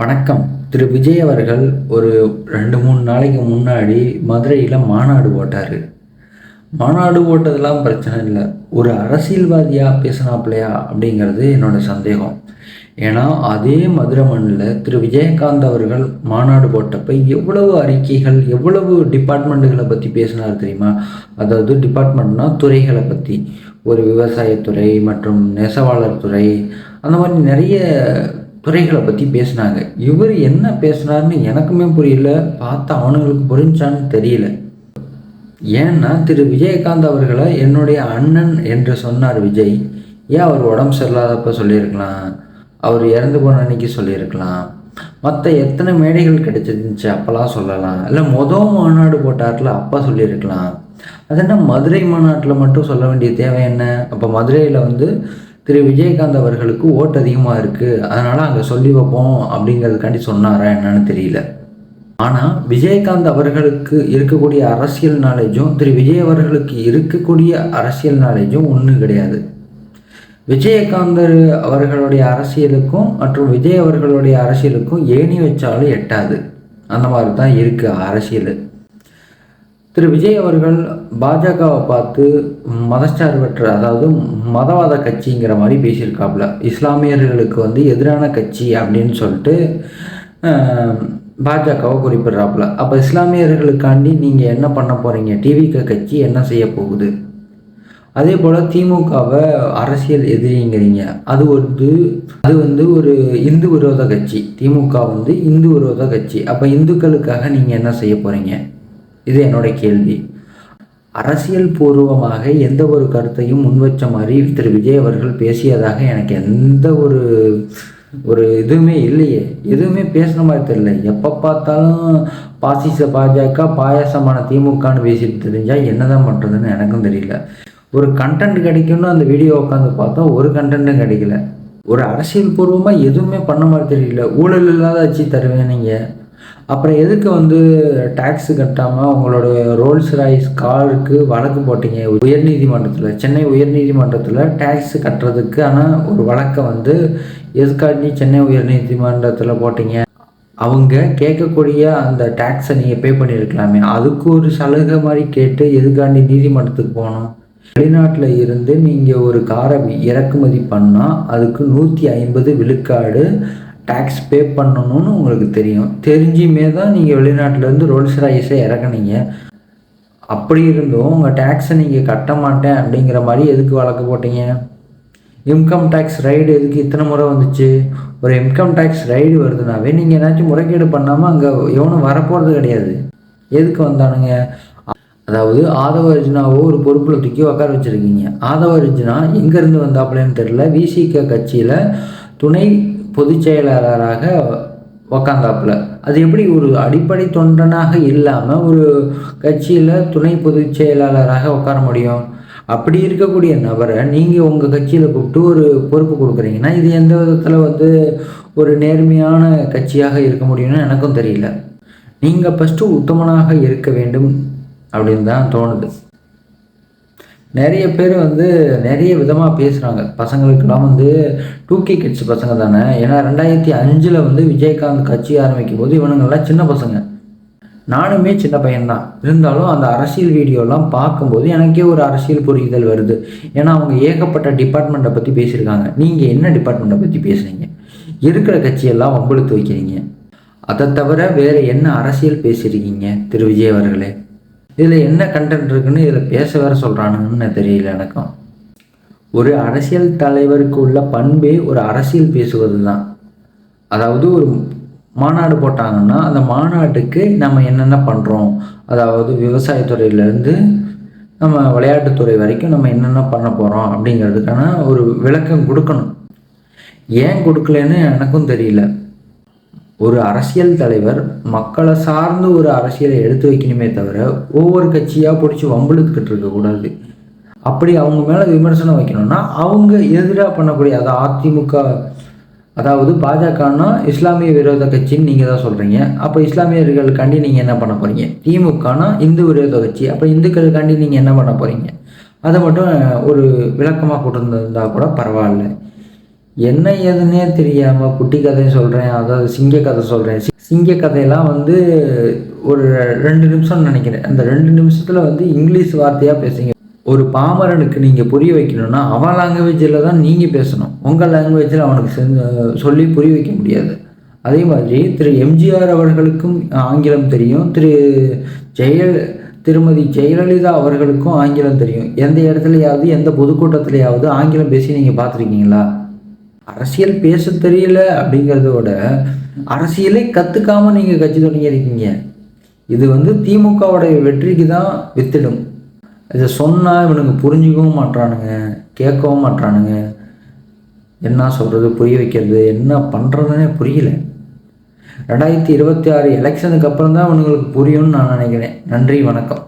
வணக்கம். திரு. விஜய் அவர்கள் ஒரு ரெண்டு மூணு நாளைக்கு முன்னாடி மதுரையில் மாநாடு போட்டார் மாநாடு போட்டதெல்லாம் பிரச்சனை இல்லை. ஒரு அரசியல்வாதியாக பேசினாப்லையா அப்படிங்கிறது என்னோட சந்தேகம். ஏன்னா அதே மதுரை மண்ணில் திரு. விஜயகாந்த் அவர்கள் மாநாடு போட்டப்ப எவ்வளவு அறிக்கைகள் எவ்வளவு டிபார்ட்மெண்ட்டுகளை பற்றி பேசினார் தெரியுமா? அதாவது டிபார்ட்மெண்ட்னா துறைகளை பற்றி ஒரு விவசாயத்துறை மற்றும் நெசவாளர் துறை. அந்த மாதிரி நிறைய துறைகளை பற்றி பேசினாங்க. இவர் என்ன பேசினார்னு எனக்குமே புரியல. பார்த்து அவனுங்களுக்கு புரிஞ்சான்னு தெரியல. ஏன்னா திரு விஜயகாந்த் அவர்களை என்னுடைய அண்ணன் என்று சொன்னார் விஜய். ஏன் அவர் உடம்பு சரியில்லாதப்ப சொல்லியிருக்கலாம்? அவர் இறந்து போன அன்னைக்கு சொல்லியிருக்கலாம். மற்ற எத்தனை மேடைகள் கிடைச்சிருந்துச்சு அப்போல்லாம் சொல்லலாம். இல்லை மொதல் மாநாடு போட்டார்ல அப்போ சொல்லியிருக்கலாம். அது என்ன மதுரை மாநாட்டில் மட்டும் சொல்ல வேண்டிய தேவை என்ன? அப்போ மதுரையில் வந்து திரு விஜயகாந்த் அவர்களுக்கு ஓட்டு அதிகமாக இருக்குது அதனால் அங்கே சொல்லி வைப்போம் அப்படிங்கிறதுக்காண்டி சொன்னாரா என்னன்னு தெரியல. ஆனால் விஜயகாந்த் அவர்களுக்கு இருக்கக்கூடிய அரசியல் நாலேஜும் திரு விஜய் அவர்களுக்கு இருக்கக்கூடிய அரசியல் நாலேஜும் ஒன்றும் கிடையாது. விஜயகாந்தர் அவர்களுடைய அரசியலுக்கும் மற்றும் விஜய் அவர்களுடைய அரசியலுக்கும் ஏணி வச்சாலும் எட்டாது. அந்த மாதிரி தான் இருக்குது அரசியல். திரு விஜய் அவர்கள் பாஜகவை பார்த்து மதச்சார்பற்ற அதாவது மதவாத கட்சிங்கிற மாதிரி பேசியிருக்காப்புல. இஸ்லாமியர்களுக்கு வந்து எதிரான கட்சி அப்படின்னு சொல்லிட்டு பாஜகவை குறிப்பிட்றாப்புல. அப்போ இஸ்லாமியர்களுக்காண்டி நீங்கள் என்ன பண்ண போகிறீங்க டிவிக கட்சி என்ன செய்ய போகுது? அதே போல் திமுகவை அரசியல் எதிரிங்கிறீங்க. அது வந்து அது வந்து ஒரு இந்து விரோத கட்சி. திமுக வந்து இந்து விரோத கட்சி. அப்போ இந்துக்களுக்காக நீங்கள் என்ன செய்ய போகிறீங்க இது என்னோட கேள்வி. அரசியல் பூர்வமாக எந்த ஒரு கருத்தையும் முன்வச்ச மாதிரி திரு. விஜய் அவர்கள் பேசியதாக எனக்கு எந்த ஒரு ஒரு இதுவுமே இல்லையே. எதுவுமே பேசுன மாதிரி தெரியல. எப்போ பார்த்தாலும் பாசிச பாஜக பாயாசமான திமுகன்னு பேசிட்டு தெரிஞ்சால் என்னதான் பண்ணுறதுன்னு எனக்கும் தெரியல. ஒரு கண்டென்ட் கிடைக்கும்னு அந்த வீடியோ உட்காந்து பார்த்தோம் ஒரு கண்டென்ட்டும் கிடைக்கல. ஒரு அரசியல் பூர்வமாக எதுவுமே பண்ண மாதிரி தெரியல. ஊழல் இல்லாத வச்சு தருவேன் நீங்கள் அப்புறம் எதுக்கு வந்து டேக்ஸ் கட்டாமல் உங்களோட ரோல்ஸ் ராய்ஸ் காருக்கு வழக்கு போட்டீங்க? உயர்நீதிமன்றத்தில் சென்னை உயர்நீதிமன்றத்தில் டேக்ஸ் கட்டுறதுக்கு ஆனால் ஒரு வழக்கை வந்து எதுக்காண்டி சென்னை உயர்நீதிமன்றத்தில் போட்டீங்க? அவங்க கேட்கக்கூடிய அந்த டேக்ஸை நீங்கள் பே பண்ணியிருக்கலாமே. அதுக்கு ஒரு சலுகை மாதிரி கேட்டு எதுக்காண்டி நீதிமன்றத்துக்கு போகணும்? வெளிநாட்டில் இருந்து நீங்கள் ஒரு காரை இறக்குமதி பண்ணால் அதுக்கு நூற்றி ஐம்பது விழுக்காடு டேக்ஸ் பே பண்ணணும்னு உங்களுக்கு தெரியும். தெரிஞ்சுமே தான் நீங்கள் வெளிநாட்டிலேருந்து ரோல்ஸ் ராய்ஸை இறக்குனீங்க. அப்படி இருந்தும் உங்கள் டேக்ஸை நீங்கள் கட்ட மாட்டேன் அப்படிங்கிற மாதிரி எதுக்கு வழக்கு போட்டீங்க? இன்கம் டேக்ஸ் ரைடு எதுக்கு இத்தனை முறை வந்துச்சு? ஒரு இன்கம் டேக்ஸ் ரைடு வருதுனாவே நீங்கள் ஏதாச்சும் முறைகேடு பண்ணாமல் அங்கே எவனும் வரப்போகிறது கிடையாது. எதுக்கு வந்தானுங்க? அதாவது ஆதவ அர்ஜுனாவோ ஒரு பொறுப்பில் தூக்கி உட்கார வச்சுருக்கீங்க. ஆதவ அர்ஜுனா எங்கேருந்து வந்தாப்புலன்னு தெரில விசிக கட்சியில் துணை பொதுச் செயலாளராக உக்காந்தாப்புல. அது எப்படி ஒரு அடிப்படை தொண்டனாக இல்லாமல் ஒரு கட்சியில் துணை பொதுச் செயலாளராக உட்கார முடியும்? அப்படி இருக்கக்கூடிய நபரை நீங்கள் உங்கள் கட்சியில் கூப்பிட்டு ஒரு பொறுப்பு கொடுக்குறீங்கன்னா இது எந்த விதத்தில் வந்து ஒரு நேர்மையான கட்சியாக இருக்க முடியும்னு எனக்கும் தெரியல. நீங்கள் ஃபஸ்ட்டு உத்தமனாக இருக்க வேண்டும் அப்படின்னு தான் தோணுது. நிறைய பேர் வந்து நிறைய விதமாக பேசுகிறாங்க பசங்களுக்கெல்லாம் வந்து டூ கே கிட்ஸ் பசங்க தானே. ஏன்னா ரெண்டாயிரத்தி அஞ்சில் வந்து விஜயகாந்த் கட்சி ஆரம்பிக்கும் போது இவனுங்கெல்லாம் சின்ன பசங்க. நானுமே சின்ன பையன்தான். இருந்தாலும் அந்த அரசியல் வீடியோலாம் பார்க்கும்போது எனக்கே ஒரு அரசியல் புரிதல் வருது. ஏன்னா அவங்க ஏகப்பட்ட டிபார்ட்மெண்ட்டை பற்றி பேசியிருக்காங்க. நீங்கள் என்ன டிபார்ட்மெண்ட்டை பற்றி பேசுகிறீங்க இருக்கிற கட்சியெல்லாம் வம்பெழுத்து வைக்கிறீங்க. அதை தவிர வேறு என்ன அரசியல் பேசியிருக்கீங்க திரு விஜய் அவர்களே? இதில் என்ன கண்டென்ட் இருக்குன்னு இதில் பேச வேற சொல்கிறானுன்னு தெரியல எனக்கும். ஒரு அரசியல் தலைவருக்கு உள்ள பண்பே ஒரு அரசியல் பேசுவது தான் அதாவது ஒரு மாநாடு போட்டாங்கன்னா அந்த மாநாட்டுக்கு நம்ம என்னென்ன பண்ணுறோம் அதாவது விவசாயத்துறையிலேருந்து நம்ம விளையாட்டுத்துறை வரைக்கும் நம்ம என்னென்ன பண்ண போகிறோம் அப்படிங்கிறதுக்கான ஒரு விளக்கம் கொடுக்கணும். ஏன் கொடுக்கலன்னு எனக்கும் தெரியல. ஒரு அரசியல் தலைவர் மக்களை சார்ந்து ஒரு அரசியலை எடுத்து வைக்கணுமே தவிர ஒவ்வொரு கட்சியாக பிடிச்சி வம்பிழுத்துக்கிட்டு இருக்கக்கூடாது அப்படி அவங்க மேலே விமர்சனம் வைக்கணும்னா அவங்க எதிராக பண்ணக்கூடிய அது அதிமுக அதாவது பாஜகன்னா இஸ்லாமிய விரோத கட்சின்னு நீங்கள் தான் சொல்கிறீங்க அப்போ இஸ்லாமியர்களுக்காண்டி நீங்கள் என்ன பண்ண போகிறீங்க திமுகனா இந்து விரோத கட்சி. அப்போ இந்துக்களுக்காண்டி நீங்கள் என்ன பண்ண போகிறீங்க அதை மட்டும் ஒரு விளக்கமாக கொடுத்துருந்தா கூட பரவாயில்ல. என்ன ஏதுன்னே தெரியாமல் குட்டி கதை சொல்கிறேன் அதாவது சிங்க கதை சொல்கிறேன் சிங்க கதையெல்லாம் வந்து ஒரு ரெண்டு நிமிஷம்னு நினைக்கிறேன். அந்த ரெண்டு நிமிஷத்தில் வந்து இங்கிலீஷ் வார்த்தையாக பேசுங்க. ஒரு பாமரனுக்கு நீங்கள் புரிய வைக்கணும்னா அவன் லாங்குவேஜில் தான் நீங்கள் பேசணும். உங்கள் லாங்குவேஜில் அவனுக்கு செஞ்சு சொல்லி புரிய வைக்க முடியாது. அதே மாதிரி திரு எம்ஜிஆர் அவர்களுக்கும் ஆங்கிலம் தெரியும். திரு ஜெயல திருமதி ஜெயலலிதா அவர்களுக்கும் ஆங்கிலம் தெரியும். எந்த இடத்துலையாவது எந்த பொதுக்கூட்டத்திலையாவது ஆங்கிலம் பேசி நீங்கள் பார்த்துருக்கீங்களா? அரசியல் பேச தெரியல அப்படிங்கிறத விட அரசியலே கற்றுக்காமல் நீங்கள் கட்சி தொடங்கியிருக்கீங்க இது வந்து திமுகவுடைய வெற்றிக்கு தான் வித்திடும். இதை சொன்னால் இவனுங்க புரிஞ்சுக்கவும் மாட்றானுங்க கேட்கவும் மாட்றானுங்க. என்ன சொல்கிறது புரிய வைக்கிறது என்ன பண்ணுறதுனே புரியல. ரெண்டாயிரத்தி இருபத்தி ஆறு எலெக்ஷனுக்கு அப்புறம் தான் இவனுங்களுக்கு புரியும்னு நான் நினைக்கிறேன். நன்றி வணக்கம்.